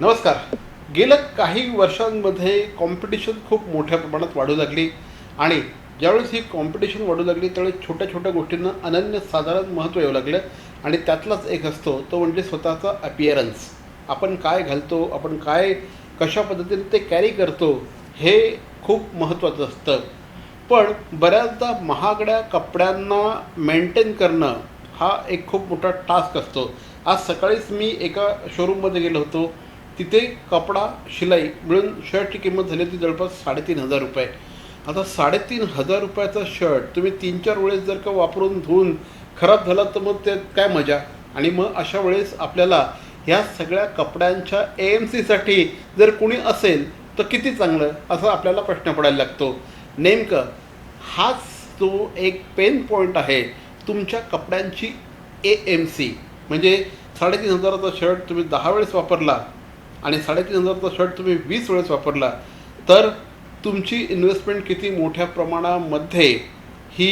नमस्कार. गेल्या काही वर्षांमध्ये कॉम्पिटिशन खूप मोठ्या प्रमाणात वाढू लागली आणि ज्यावेळेस ही कॉम्पिटिशन वाढू लागली त्यावेळेस छोट्या छोट्या गोष्टींना अनन्यसाधारण महत्त्व येऊ लागलं आणि त्यातलाच एक असतो तो म्हणजे स्वतःचा अपिअरन्स आपण काय घालतो आपण काय कशा पद्धतीने ते कॅरी करतो हे खूप महत्त्वाचं असतं. पण बऱ्याचदा महागड्या कपड्यांना मेंटेन करणं हा एक खूप मोठा टास्क असतो. आज सकाळीच मी एका शोरूममध्ये गेलो होतो. तिथे कपडा शिलाई मिळून शर्टची किंमत झाली होती जवळपास साडेतीन हजार रुपये. आता साडेतीन हजार रुपयाचा शर्ट तुम्ही तीन चार वेळेस जर का वापरून धुवून खराब झाला तर मग ते काय मजा? आणि मग अशा वेळेस आपल्याला ह्या सगळ्या कपड्यांच्या ए एम सीसाठी जर कुणी असेल तर किती चांगलं? असा आपल्याला प्रश्न पडायला लागतो. नेमकं हाच तो एक पेन पॉईंट आहे तुमच्या कपड्यांची ए एम सी म्हणजे साडेतीन हजाराचा शर्ट तुम्ही दहा वेळेस वापरला आणि साडेतीन हजारचा शर्ट तुम्ही वीस वेळेस वापरला तर तुमची इन्व्हेस्टमेंट किती मोठ्या प्रमाणामध्ये ही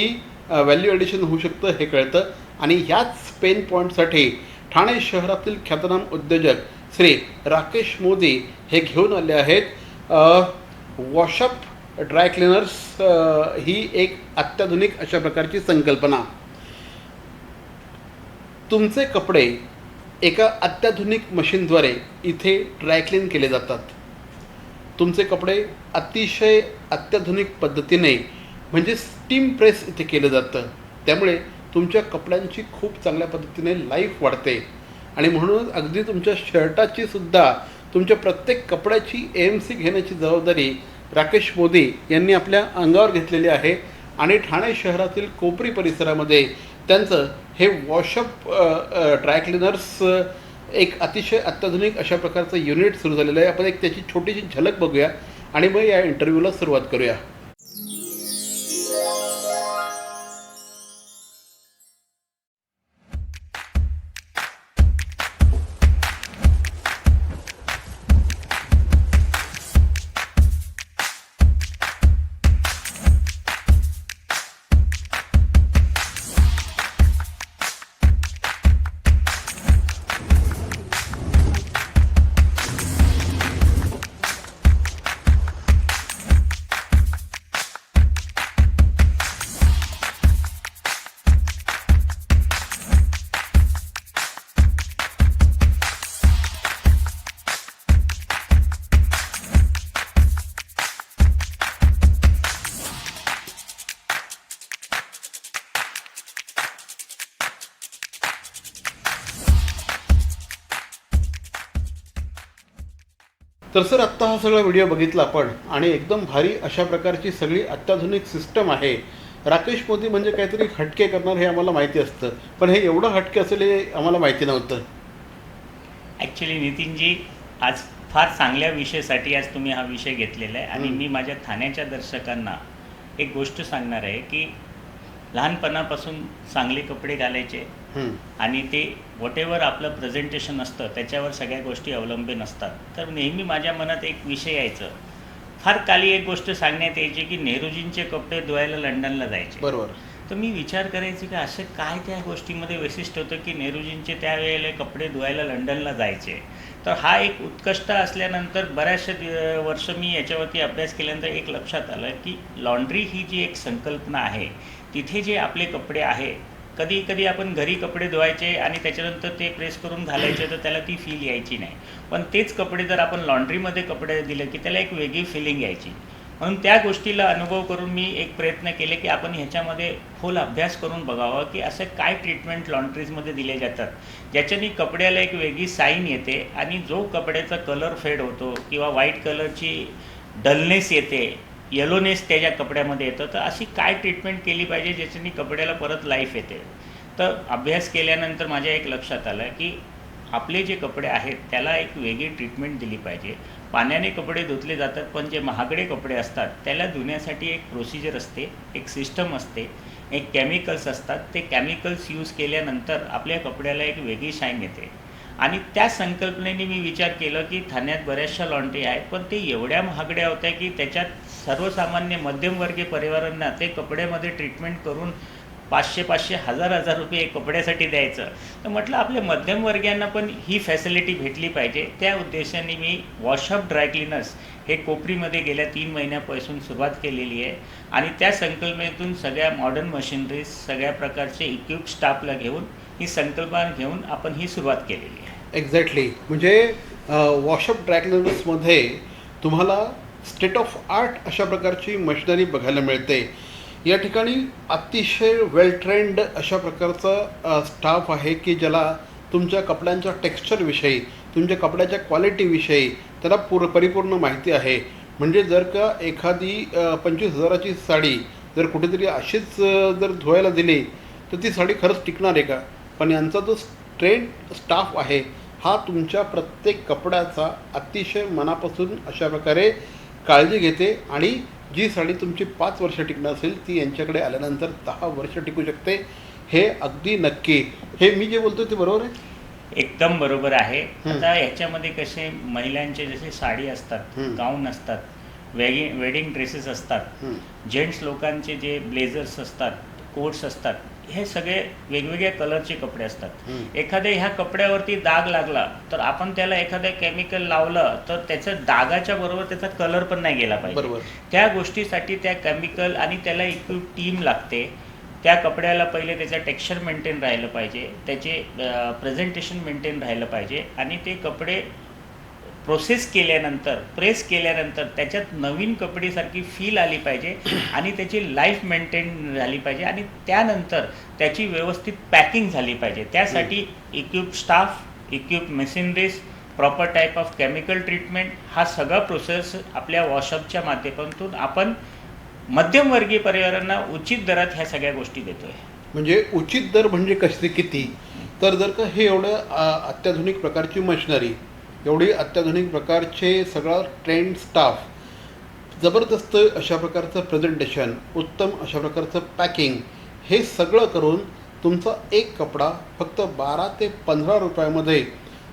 व्हॅल्यू ॲडिशन होऊ शकतं हे कळतं. आणि ह्याच पेन पॉईंटसाठी ठाणे शहरातील ख्यातनाम उद्योजक श्री राकेश मोदी हे घेऊन आले आहेत. वॉशअप ड्राय क्लिनर्स ही एक अत्याधुनिक अशा प्रकारची संकल्पना. तुमचे कपडे एका अत्याधुनिक मशीनद्वारे इथे ड्रायक्लीन केले जातात. तुमचे कपडे अतिशय अत्याधुनिक पद्धतीने म्हणजे स्टीम प्रेस इथे केलं जातं. त्यामुळे तुमच्या कपड्यांची खूप चांगल्या पद्धतीने लाईफ वाढते. आणि म्हणूनच अगदी तुमच्या शर्टाची सुद्धा तुमच्या प्रत्येक कपड्याची ए एम सी घेण्याची जबाबदारी राकेश मोदी यांनी आपल्या अंगावर घेतलेली आहे. आणि ठाणे शहरातील कोपरी परिसरामध्ये त्यांचं हे वॉशअप ड्राय क्लिनर्स एक अतिशय अत्याधुनिक अशा प्रकारचं युनिट सुरू झालेलं आहे. आपण एक त्याची छोटीशी झलक बघूया आणि मग या इंटरव्ह्यूला सुरुवात करूया. तर सर आत्ता हा सगळा व्हिडिओ बघितला आपण आणि एकदम भारी अशा प्रकारची सगळी अत्याधुनिक सिस्टम आहे. राकेश मोदी म्हणजे काहीतरी हटके करणार हे आम्हाला माहिती असतं. पण हे एवढं हटके असेल हे आम्हाला माहिती नव्हतं. ॲक्च्युली नितीनजी आज फार चांगल्या विषयासाठी आज तुम्ही हा विषय घेतलेला आहे आणि. मी माझ्या ठाण्याच्या दर्शकांना एक गोष्ट सांगणार आहे की लहानपणापासून चांगले कपडे घालायचे आणि ते वॉटेवर आपलं प्रेझेंटेशन असतं त्याच्यावर सगळ्या गोष्टी अवलंबून असतात. तर नेहमी माझ्या मनात एक विषय यायचं. फार काली एक गोष्ट सांगण्यात यायची की नेहरूजींचे कपडे धुवायला लंडनला जायचे. बरोबर. तर मी विचार करायचे की असं काय त्या गोष्टीमध्ये वैशिष्ट्य होतं की नेहरूजींचे त्यावेळेला कपडे धुवायला लंडनला जायचे? तर हा एक उत्कृष्ट असल्यानंतर बऱ्याचशा वर्ष मी याच्यावरती अभ्यास केल्यानंतर एक लक्षात आलं की लॉन्ड्री ही जी एक संकल्पना आहे तिथे जे आपले कपडे आहे कधी कधी आपण घरी कपडे धुवायचे आणि त्याच्यानंतर ते प्रेस करून घालायचे तर त्याला ती फील यायची नाही. पण तेच कपडे जर आपण लॉन्ड्रीमध्ये कपडे दिले की त्याला एक वेगळी फिलिंग यायची. म्हणून त्या गोष्टीला अनुभव करून मी एक प्रयत्न केले की आपण ह्याच्यामध्ये खोल अभ्यास करून बघावं की असं काय ट्रीटमेंट लॉन्ड्रीजमध्ये दिले जातात. ज्याच्यानी कपड्याला एक वेगळी साईन येते आणि जो कपड्याचा कलर फेड होतो किंवा व्हाईट कलरची डलनेस येते येलोनेस त्याच्या कपड्यामध्ये येतं. तर अशी काय ट्रीटमेंट केली पाहिजे ज्याच्यानी कपड्याला परत लाईफ येते? तर अभ्यास केल्यानंतर माझ्या एक लक्षात आलं की आपले जे कपडे आहेत त्याला एक वेगळी ट्रीटमेंट दिली पाहिजे. पाण्याने कपडे धुतले जातात पण जे महागडे कपडे असतात त्याला धुण्यासाठी एक प्रोसिजर असते एक सिस्टम असते एक केमिकल्स असतात. ते केमिकल्स यूज केल्यानंतर आपल्या कपड्याला एक वेगळी शाईन येते. आणि त्या संकल्पनेने मी विचार केलं की ठाण्यात बऱ्याचशा लॉन्ड्री आहेत पण ते एवढ्या महागड्या होत्या की त्याच्यात सर्वसामान्य मध्यमवर्गीय परिवारांना ते कपड्यामध्ये ट्रीटमेंट करून पाचशे पाचशे हजार हजार रुपये कपड्यासाठी द्यायचं. तर म्हटलं आपल्या मध्यमवर्गीयांना पण ही फॅसिलिटी भेटली पाहिजे. त्या उद्देशाने मी वॉशअप ड्रायक्लिनर्स हे कोपरीमध्ये गेल्या तीन महिन्यापासून सुरुवात केलेली आहे. आणि त्या संकल्पनेतून सगळ्या मॉडर्न मशिनरीज सगळ्या प्रकारचे इक्विप स्टाफला घेऊन ही संकल्पना घेऊन आपण ही सुरुवात केलेली आहे. एक्झॅक्टली म्हणजे वॉशअप ड्रायक्लिनर्समध्ये तुम्हाला स्टेट ऑफ आर्ट अशा प्रकारची मशिनरी बघायला मिळते. या ठिकाणी अतिशय वेल ट्रेंड अशा प्रकारचा स्टाफ आहे की ज्याला तुमच्या कपड्यांच्या टेक्स्चरविषयी तुमच्या कपड्याच्या क्वालिटीविषयी त्याला पूर परिपूर्ण माहिती आहे. म्हणजे जर का एखादी पंचवीस हजाराची साडी जर कुठेतरी अशीच जर धुवायला दिली तर ती साडी खरंच टिकणार आहे का? पण यांचा जो ट्रेंड स्टाफ आहे हा तुमच्या प्रत्येक कपड्याचा अतिशय मनापासून अशा प्रकारे काळजी घेते आणि जी साडी तुमची पाच वर्ष टिकणार असेल ती यांच्याकडे आल्यानंतर दहा वर्ष टिकू शकते हे अगदी नक्की हे मी जे बोलतो ते बरोबर आहे एकदम बरोबर आहे. आता ह्याच्यामध्ये कसे महिलांचे जसे साडी असतात. गाऊन असतात वेगी वेडिंग ड्रेसेस असतात. जेंट्स लोकांचे जे ब्लेझर्स असतात कोट्स असतात हे सगळे वेगवेगळ्या कलरचे कपडे असतात. एखाद्या ह्या कपड्यावरती डाग लागला तर आपण त्याला एखादं केमिकल लावलं तर त्याचं डागाच्या बरोबर त्याचा कलर पण नाही गेला पाहिजे. बरोबर. त्या गोष्टीसाठी त्या केमिकल आणि त्याला इक्विप टीम लागते. त्या कपड्याला पहिले त्याचं टेक्स्चर मेंटेन राहिलं पाहिजे त्याचे प्रेझेंटेशन मेंटेन राहिलं पाहिजे आणि ते कपडे प्रोसेस केल्यानंतर प्रेस केल्यानंतर त्याच्यात नवीन कपडेसारखी फील आली पाहिजे आणि त्याची लाईफ मेंटेन झाली पाहिजे आणि त्यानंतर त्याची व्यवस्थित पॅकिंग झाली पाहिजे. त्यासाठी equip staff equip machineries proper type of chemical treatment हा सगळा प्रोसेस आपल्या वॉशअपच्या माध्यमातून आपण मध्यमवर्गीय परिवारांना उचित दरात ह्या सगळ्या गोष्टी देतोय. म्हणजे उचित दर म्हणजे कसे किती? तर जर का हे एवढं अत्याधुनिक प्रकारची मशिनरी एवढी अत्याधुनिक प्रकारचे सगळा ट्रेंड स्टाफ जबरदस्त अशा प्रकारचं प्रेझेंटेशन उत्तम अशा प्रकारचं पॅकिंग हे सगळं करून तुमचा एक कपडा फक्त बारा ते पंधरा रुपयामध्ये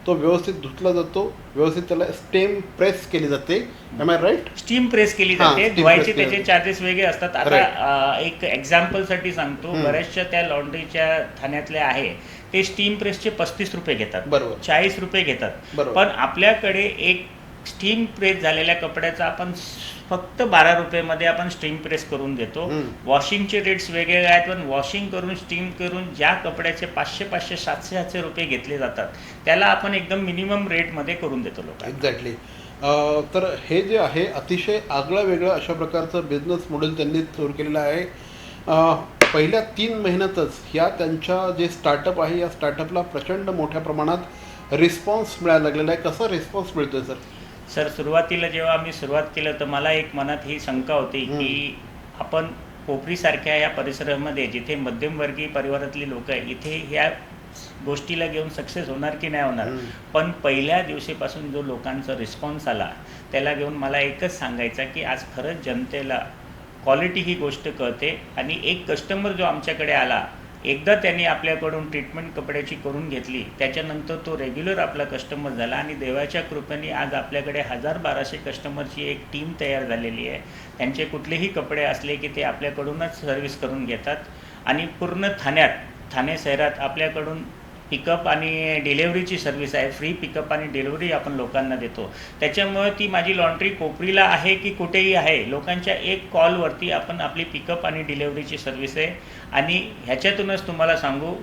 तो व्यवस्थित धुतला जातो व्यवस्थित त्याला स्टेम प्रेस केली जाते. Am I right steam press केली जाते. धुवायचे त्याचे. चार्जेस वेगळे असतात. आता एक एक्झाम्पलसाठी सांगतो. बऱ्याचशा त्या लॉन्ड्रीच्या ठाण्यातल्या आहे. ते स्टीम प्रेसचे पस्तीस रुपये घेतात. बरोबर. चाळीस रुपये घेतात. पण आपल्याकडे एक स्टीम प्रेस झालेल्या कपड्याचा आपण फक्त बारा रुपयेमध्ये आपण स्टीम प्रेस करून देतो. वॉशिंगचे रेट्स वेगळे आहेत पण वॉशिंग करून स्टीम करून ज्या कपड्याचे पाचशे पाचशे सातशे सातशे रुपये घेतले जातात त्याला आपण एकदम मिनिमम रेटमध्ये करून देतो लोकांना. एक्झॅक्टली तर हे जे आहे अतिशय आगळं वेगळं अशा प्रकारचं बिझनेस मॉडेल त्यांनी सुरू केलेलं आहे. पहिल्या तीन महिन्यातच या त्यांच्या जे स्टार्टअप आहे या स्टार्टअपला प्रचंड मोठ्या प्रमाणात रिस्पॉन्स मिळायला लागलेला आहे. कसा रिस्पॉन्स मिळतोय सर सर सुरुवातीला जेव्हा आम्ही सुरुवात केलं तर मला एक मनात ही शंका होती की आपण कोपरीसारख्या या परिसरामध्ये जिथे मध्यमवर्गीय परिवारातली लोक आहे इथे ह्या गोष्टीला घेऊन सक्सेस होणार की नाही होणार. पण पहिल्या दिवशीपासून जो लोकांचा रिस्पॉन्स आला त्याला घेऊन मला एकच सांगायचं की आज खरंच जनतेला क्वालिटी ही गोष्ट कळते. आणि एक कस्टमर जो आमच्याकडे आला एकदा त्याने आपल्याकडून ट्रीटमेंट कपड्याची करून घेतली त्याच्यानंतर तो रेग्युलर आपला कस्टमर झाला आणि देवाच्या कृपेने आज आपल्याकडे हजार बाराशे कस्टमरची एक टीम तयार झालेली आहे. त्यांचे कुठलेही कपडे असले की ते आपल्याकडूनच सर्व्हिस करून घेतात. आणि पूर्ण ठाण्यात ठाणे शहरात आपल्याकडून पिकअप आणि डिलेवरीची सर्व्हिस आहे. फ्री पिकअप आणि डिलेवरी आपण लोकांना देतो. त्याच्यामुळे ती माझी लॉन्ड्री कोपरीला आहे की कुठेही आहे लोकांच्या एक कॉलवरती आपण आपली पिकअप आणि डिलेवरीची सर्व्हिस आहे. आणि ह्याच्यातूनच तुम्हाला सांगू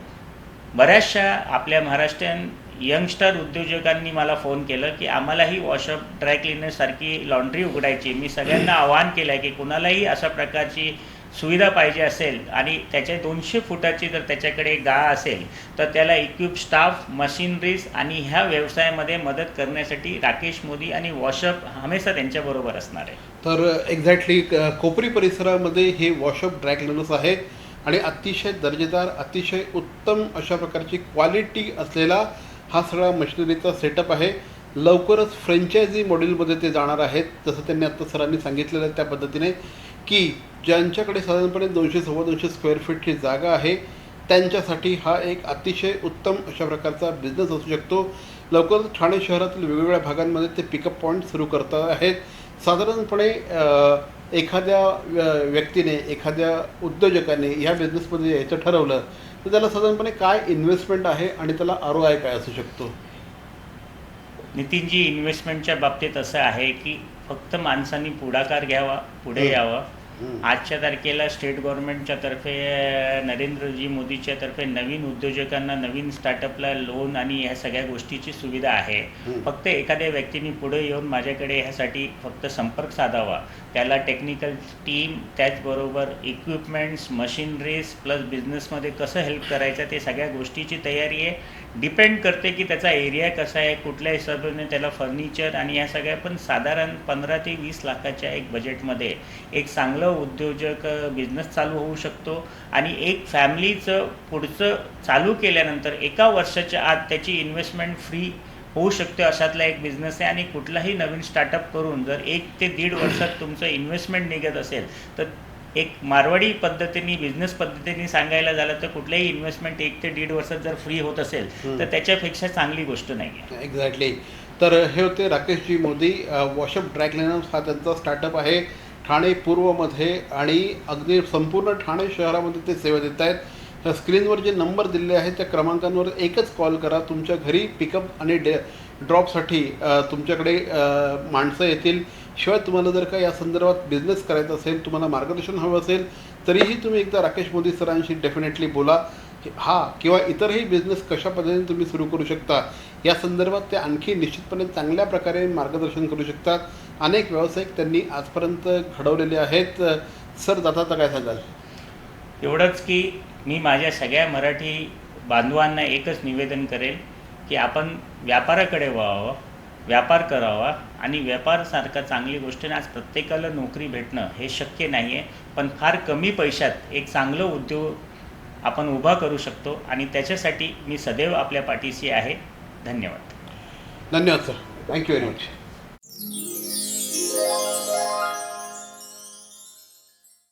बऱ्याचशा आपल्या महाराष्ट्रीयन यंगस्टर उद्योजकांनी मला फोन केलं की आम्हालाही वॉशअप ड्राय क्लिनरसारखी लॉन्ड्री उघडायची. मी सगळ्यांना आवाहन केलं आहे की कुणालाही अशा प्रकारची सुविधा पाहिजे असेल आणि त्याच्या दोनशे फुटाची जर त्याच्याकडे गाळ असेल तर त्याला इक्विप स्टाफ मशिनरीज आणि ह्या व्यवसायामध्ये मदत करण्यासाठी राकेश मोदी आणि वॉशअप हमेशा त्यांच्याबरोबर असणार आहे. तर एक्झॅक्टली कोपरी परिसरामध्ये हे वॉशअप ड्रॅग क्लिनर्स आहे आणि अतिशय दर्जेदार अतिशय उत्तम अशा प्रकारची क्वालिटी असलेला हा सगळा मशिनरीचा सेटअप आहे. लवकरच फ्रँचायझी मॉडेलमध्ये ते जाणार आहेत जसं त्यांनी आत्ता सरांनी सांगितलेलं त्या पद्धतीने. की ज्यांच्याकडे साधारणपणे दोनशे सव्वा दोनशे स्क्वेअर फीटची जागा आहे त्यांच्यासाठी हा एक अतिशय उत्तम अशा प्रकारचा बिझनेस असू शकतो. लवकरच ठाणे शहरातील वेगवेगळ्या भागांमध्ये ते पिकअप पॉईंट सुरू करत आहेत. साधारणपणे एखाद्या व्य- व्यक्तीने एखाद्या उद्योजकाने ह्या बिझनेसमध्ये यायचं ठरवलं तर त्याला साधारणपणे काय इन्व्हेस्टमेंट आहे आणि त्याला आर ओ आय काय असू शकतो? नितीनजी इन्व्हेस्टमेंटच्या बाबतीत असं आहे की फक्त माणसांनी पुढाकार घ्यावा पुढे. यावं. आजच्या तारखेला स्टेट गव्हर्नमेंटच्या तर्फे नरेंद्रजी मोदीच्या तर्फे नवीन उद्योजकांना नवीन स्टार्टअपला लोन आणि ह्या सगळ्या गोष्टीची सुविधा आहे. फक्त एखाद्या व्यक्तीने पुढे येऊन माझ्याकडे ह्यासाठी फक्त संपर्क साधावा त्याला टेक्निकल टीम त्याचबरोबर इक्विपमेंट्स मशिनरीज प्लस बिझनेसमध्ये कसं हेल्प करायचं ते सगळ्या गोष्टीची तयारी आहे डिपेंड करते की त्याचा एरिया कसा आहे कुठल्या हिशोबाने त्याला फर्निचर आणि या सगळ्या पण साधारण पंधरा ते वीस लाखाच्या एक बजेटमध्ये एक चांगलं उद्योजक बिझनेस चालू होऊ शकतो. आणि एक फॅमिलीचं पुढचं चालू केल्यानंतर एका वर्षाच्या आत त्याची इन्व्हेस्टमेंट फ्री होऊ शकते अशातला एक बिझनेस आहे. आणि कुठलाही नवीन स्टार्टअप करून जर एक ते दीड वर्षात तुमचं इन्व्हेस्टमेंट निघत असेल तर एक मारवाडी पद्धतीने बिझनेस पद्धतीने सांगायला झालं तर कुठल्याही इन्व्हेस्टमेंट एक ते दीड वर्षात जर फ्री होत असेल. तर त्याच्यापेक्षा चांगली गोष्ट नाही आहे एक्झॅक्टली तर हे होते राकेशजी मोदी वॉशअप ड्रायक्लिनर्स हा त्यांचा स्टार्टअप आहे. ठाणे पूर्वमध्ये आणि अगदी संपूर्ण ठाणे शहरामध्ये ते सेवा देत आहेत. स्क्रीनवर जे नंबर दिले आहेत त्या क्रमांकांवर एकच कॉल करा. तुमच्या घरी पिकअप आणि डे ड्रॉपसाठी तुमच्याकडे माणसं येतील. शिवाय तुम्हाला जर का या संदर्भात बिझनेस करायचा असेल तुम्हाला मार्गदर्शन हवं असेल तरीही तुम्ही एकदा राकेश मोदी सरांशी डेफिनेटली बोला. हा किंवा इतरही बिझनेस कशा पद्धतीने तुम्ही सुरू करू शकता या संदर्भात ते आणखी निश्चितपणे चांगल्या प्रकारे मार्गदर्शन करू शकतात. अनेक व्यावसायिक त्यांनी आजपर्यंत घडवलेले आहेत. सर जाता काय सांगाल? एवढंच की मी माझ्या सगळ्या मराठी बांधवांना एकच निवेदन करेल की आपण व्यापाराकडे व्हावं व्यापार करावा आणि व्यापारसारखा चांगली गोष्ट आज प्रत्येकाला नोकरी भेटणं हे शक्य नाही आहे पण फार कमी पैशात एक चांगलं उद्योग आपण उभा करू शकतो आणि त्याच्यासाठी मी सदैव आपल्या पाठीशी आहे. धन्यवाद. धन्यवाद सर थँक्यू व्हेरी मच